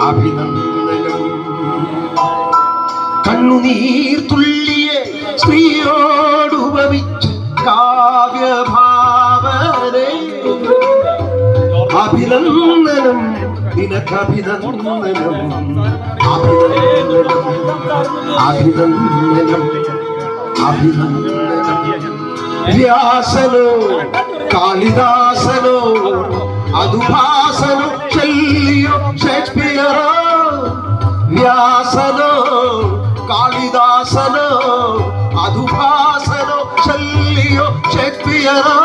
അഭിനന്ദനം. കണ്ണുനീർ തുള്ളിയെ കാവ്യഭാവനെ. അഭിനന്ദനം നിനക്കഭിനന്ദനം. അഭിനന്ദനം അഭിനന്ദനം അഭിനന്ദനം. വ്യാസനോ കാളിദാസനോ അതുഭാസനോ വ്യാസനോ കാളിദാസനോ മധുഭാസനോ ശല്യോ ഷേക്സ്പിയറോ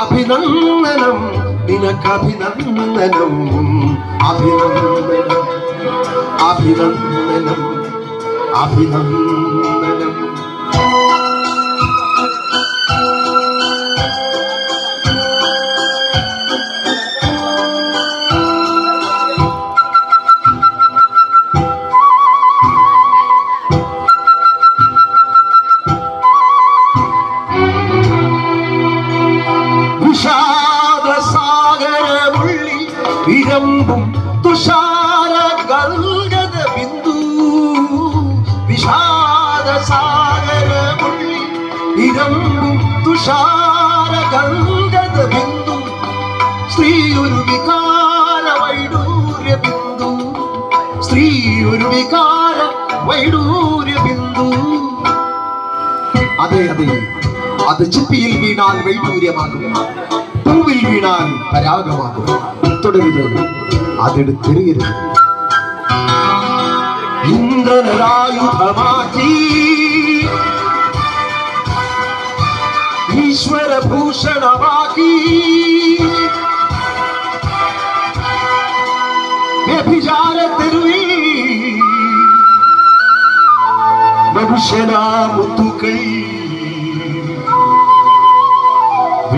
അഭിനന്ദനം നിനക്കഭിനന്ദനം അഭിനന്ദനം അഭിനന്ദനം അഭിനന്ദനം. ഇരമ്പും തുഷാര ഗൽഗത ബിന്ദു. വിഷാദസാഗരമുള്ളി ഇരമ്പും തുഷാര ഗൽഗത ബിന്ദു. ഒരു വികാര വൈഡൂര്യ ബിന്ദു. സ്ത്രീ ഒരു വികാര വൈഡൂര്യ ബിന്ദു. അതെ അതെ. അത് ചിപ്പിയിൽ വീണാൽ വൈഡൂര്യമാകും. പൂവിൽ വീണാൽ പരാഗമാകും. തുടരുത് അതെടുത്തെറിയരുത് ഇന്ദ്രനായുധമാക്കി ഈശ്വരഭൂഷണമാക്കി. വ്യഭിചാര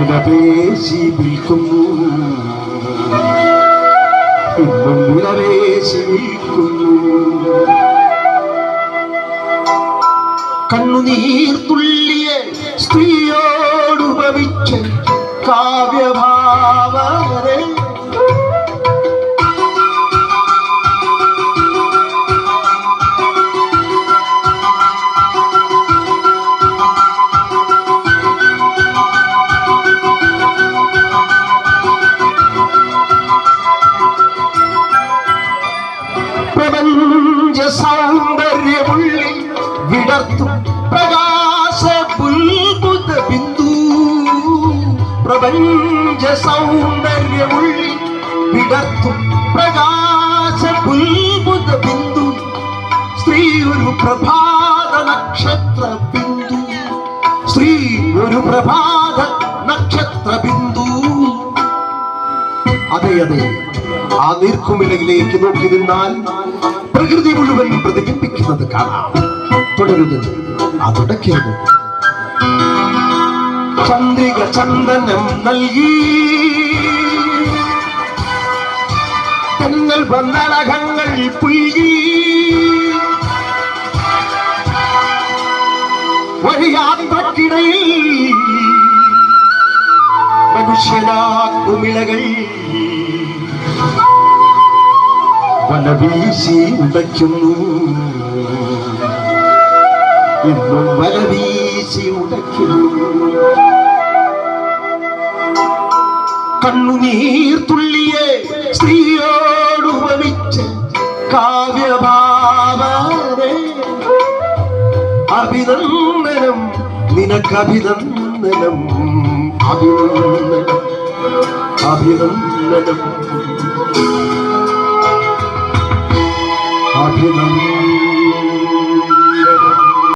മനുഷ്യനാമുത്തുകൾ വിലപേശി വിൽക്കുന്നു ഇന്നും വിലപേശി വിൽക്കുന്നു കണ്ണുനീർ തുള്ളിയെ സ്ത്രീയോടുപവിച്ച് കാവ്യഭാവരെ വിടർത്തും പ്രകാശ പുൽബുദ്ധ ബിന്ദു പ്രപഞ്ച സൗന്ദര്യമുള്ളി വിടർത്തും. പ്രകാശ പുൽബുദ ബിന്ദു സ്ത്രീ ഒരു പ്രഭാത നക്ഷത്ര ബിന്ദു. സ്ത്രീ ഒരു പ്രഭാത നക്ഷത്ര ബിന്ദു. അതെ അതെ. ആ നീർക്കുമിലയിലേക്ക് നോക്കി നിന്നാൽ പ്രകൃതി മുഴുവൻ പ്രതിബിംബിക്കുന്നത് കാണാം. തുടരുത് അതുടക്കരുത് ചന്ദ്രിക ചന്ദനം നൽകി. തെന്നൽ വന്നടകങ്ങൾ പുൽകി. വഴിയാത്രക്കിടയിൽ മനുഷ്യനാക്കുമിളകൾ. വലവീശി ഉടയ്ക്കുന്നു എന്നും വലവീശി ഉടയ്ക്കുന്നു കണ്ണുനീർ തുള്ളിയെ സ്ത്രീയോടുപമിച്ച് കാവ്യഭാവരെ അഭിനന്ദനം നിനക്കഭിനന്ദനം അഭിനന്ദനം അഭിനന്ദനം. അഭിനന്ദനം.